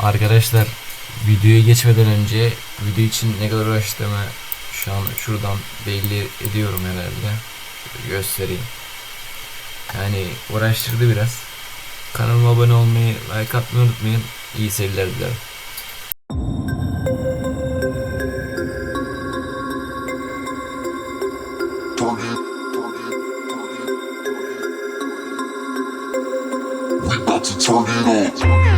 Arkadaşlar videoya geçmeden önce video için ne kadar uğraştığımı şu an şuradan belli ediyorum herhalde. Göstereyim. Yani uğraştırdı biraz. Kanalıma abone olmayı, like atmayı unutmayın. İyi seyirler dilerim. Turn it on.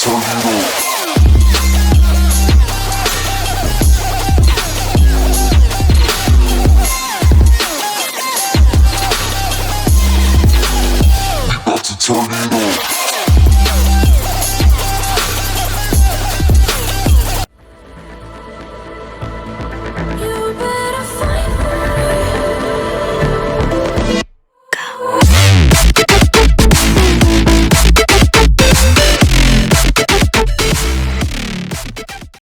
turn it on.